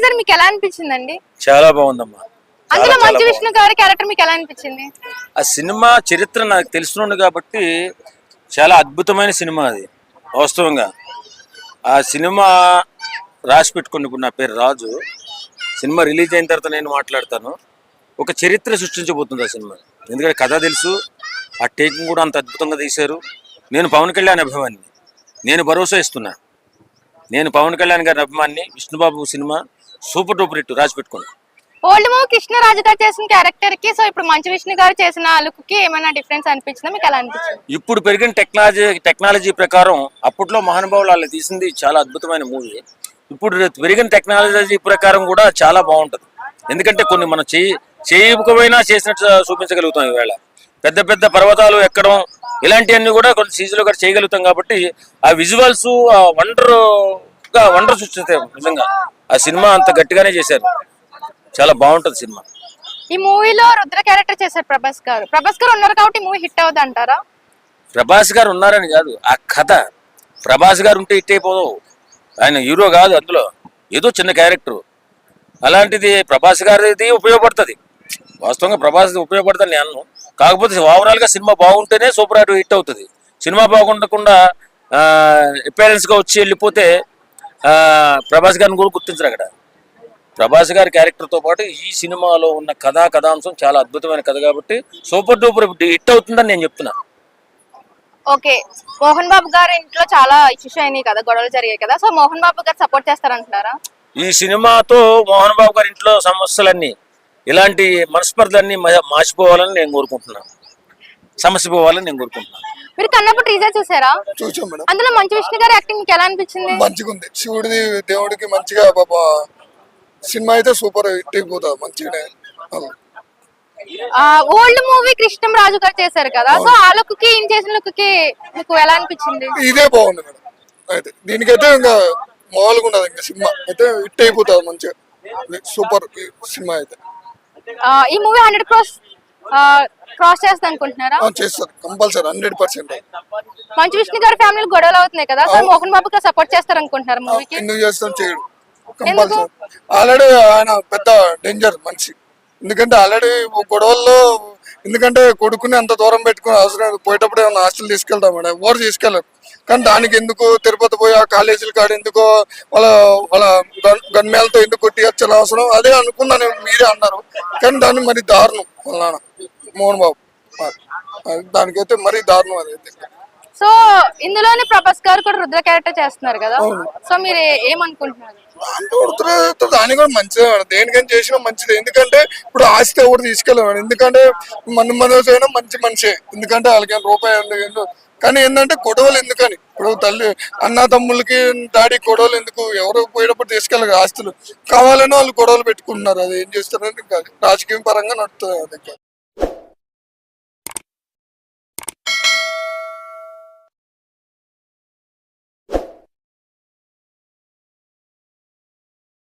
Teaser మీకు ఎలా అనిపించిందండి? చాలా బాగుందమ్మా. అందులో మంచు విష్ణు గారి క్యారెక్టర్ మీకు ఎలా అనిపించింది? ఆ సినిమా చరిత్ర నాకు తెలిసినోడు కాబట్టి చాలా అద్భుతమైన సినిమా అది వాస్తవంగా. ఆ సినిమా రాసి పెట్టుకుని ఇప్పుడు నా పేరు రాజు. సినిమా రిలీజ్ అయిన తర్వాత నేను మాట్లాడతాను. ఒక చరిత్ర సృష్టించబోతుంది ఆ సినిమా. ఎందుకంటే కథ తెలుసు ఆ టేకింగ్ కూడా అంత అద్భుతంగా తీశారు. నేను పవన్ కళ్యాణ్ అభిమాని నేను భరోసా ఇస్తున్నా. నేను పవన్ కళ్యాణ్ గారి అభిమాని Vishnubabu cinema. Super duper hit రాసి పెట్టుకున్నా ఓల్డ్ మూవీ కృష్ణరాజు గారు చేసిన క్యారెక్టర్కి సో ఇప్పుడు మంచు విష్ణు గారు చేసిన లుక్కి ఏమైనా డిఫరెన్స్ అనిపించిందా? మీకు ఎలా అనిపించింది? ఇప్పుడు పెరిగిన టెక్నాలజీ టెక్నాలజీ ప్రకారం అప్పట్లో మహానుభావులు వాళ్ళు తీసింది చాలా అద్భుతమైన మూవీ. ఇప్పుడు పెరిగిన టెక్నాలజీ ప్రకారం కూడా చాలా బాగుంటుంది. ఎందుకంటే కొన్ని మనం చేయి చేయకపోయినా చేసినట్టు చూపించగలుగుతాం ఈవేళ. పెద్ద పెద్ద పర్వతాలు ఎక్కడం ఇలాంటివన్నీ కూడా కొన్ని సీజన్లో కూడా చేయగలుగుతాం కాబట్టి ఆ విజువల్స్ ఆ వండర్ గా వండర్ సృష్టిస్తాయి నిజంగా. ఆ సినిమా అంత గట్టిగానే చేశారు. చాలా బాగుంటుంది సినిమా. ఈ మూవీలో రుద్ర క్యారెక్టర్ చేశారు ప్రభాస్ గారు. ప్రభాస్ గారు ఉన్నారు కాబట్టి మూవీ హిట్ అవుతుంది అంటారా ప్రభాస్ గారు ఉన్నారని కాదు ఆ కథ. ప్రభాస్ గారు ఉంటే హిట్ అయిపోదు. ఆయన హీరో కాదు అందులో. ఏదో చిన్న క్యారెక్టర్. అలాంటిది ప్రభాస్ గారిది ఉపయోగపడుతుంది. వాస్తవంగా ప్రభాస్ ఉపయోగపడుతుంది నేను అన్ను. కాకపోతే ఓవరాల్గా సినిమా బాగుంటేనే సూపర్ హిట్ హిట్ అవుతుంది. సినిమా బాగుండకుండా appearance గా వచ్చి వెళ్ళిపోతే ప్రభాస్ గారిని కూడా గుర్తించరు అక్కడ. ప్రభాస్ గారి క్యారెక్టర్తో పాటు ఈ సినిమాలో ఉన్న కథా కథాంశం చాలా అద్భుతమైన కథ కాబట్టి సూపర్ డూపర్ హిట్ అవుతుందని నేను చెప్తున్నా. ఓకే. మోహన్ బాబు గారి ఇంట్లో చాలా ఇష్యూస్ అయినాయి కదా గొడవలు జరిగాయి కదా సో మోహన్ బాబు గారు సపోర్ట్ చేస్తారంటున్నారా? ఈ సినిమాతో మోహన్ బాబు గారి ఇంట్లో సమస్యలన్నీ ఇలాంటి మనస్పర్ధలన్నీ మార్చిపోవాలని నేను కోరుకుంటున్నాను. సమస్య పోవాలని నేను కోరుకుంటున్నాను. మీరు కన్నప్పుడు టీజర్ చూసారా? చూసాం మేడం. అందులో మంచు విష్ణు గారి యాక్టింగ్ మీకు ఎలా అనిపించింది? మంచిగా ఉంది శివుడిది దేవుడికి మంచిగా పాప సినిమా అయితే సూపర్ హిట్ అయిపోతుంది మంచిగానే. ఓల్డ్ మూవీ కృష్ణం రాజు గారు చేశారు కదా. సో ఆ లుక్కి ఈయన చేసిన లుక్కి మీకు ఎలా అనిపించింది? ఇదే బాగుంది మేడం. అయితే దీనికైతే ఇంకా మామూలుగా ఉండదు ఇంకా సినిమా. అయితే హిట్ అయిపోతుంది మంచిగా. సూపర్ సినిమా అయితే. ఆ, ఈ మూవీ హండ్రెడ్ క్రాస్ క్రాస్ అనుకుంటున్నారా? ఆ, చేస్తారు compulsory hundred percent. Manchu Vishnu గారి ఫ్యామిలీ గొడవలు అవుతున్నాయి కదా సో మోహన్ బాబు గారు సపోర్ట్ చేస్తారు అనుకుంటున్నారు మూవీకి? ఎందుకు చేస్తాం చేయడు. కంపల్సరీ. ఆల్రెడీ ఆయన పెద్ద డేంజర్ మనిషి. ఎందుకంటే ఆల్రెడీ గొడవల్లో ఎందుకంటే కొడుకుని అంత దూరం పెట్టుకుని అవసరం. పోయేటప్పుడు ఏమైనా హాస్టల్ తీసుకెళ్తాం మేడం. ఎవరు తీసుకెళ్ళరు? కానీ దానికి ఎందుకు తిరుపతి పోయి ఆ కాలేజీల కాడ ఎందుకో వాళ్ళ వాళ్ళ గన్ గన్మేలతో ఎందుకు కొట్టి వచ్చారు అవసరం? అదే అనుకున్నాను మీరే అన్నారు. కానీ దాన్ని మరి దారుణం వాళ్ళ నాన్న మోహన్ బాబు. దానికైతే మరీ దారుణం అదైతే సో ఇందులోనే ప్రభాస్ గారు కూడా రుద్ర క్యారెక్టర్ చేస్తున్నారు కదా. సో మీరు ఏమనుకుంటున్నారు? అంటే దాని కూడా మంచిదే మేడం. దేనికని చేసినా మంచిదే. ఎందుకంటే ఇప్పుడు ఆస్తి ఎవరు తీసుకెళ్ళాం ఎందుకంటే మన మనసు అయినా మంచి మనిషే. ఎందుకంటే వాళ్ళకి రూపాయి కానీ ఏంటంటే గొడవలు ఎందుకని? ఇప్పుడు తల్లి అన్న తమ్ముళ్ళకి డాడీ గొడవలు ఎందుకు? ఎవరు పోయేటప్పుడు తీసుకెళ్ళరు ఆస్తులు. కావాలని వాళ్ళు గొడవలు పెట్టుకుంటున్నారు. అది ఏం చేస్తారని ఇంకా రాజకీయ పరంగా నడుస్తుంది అది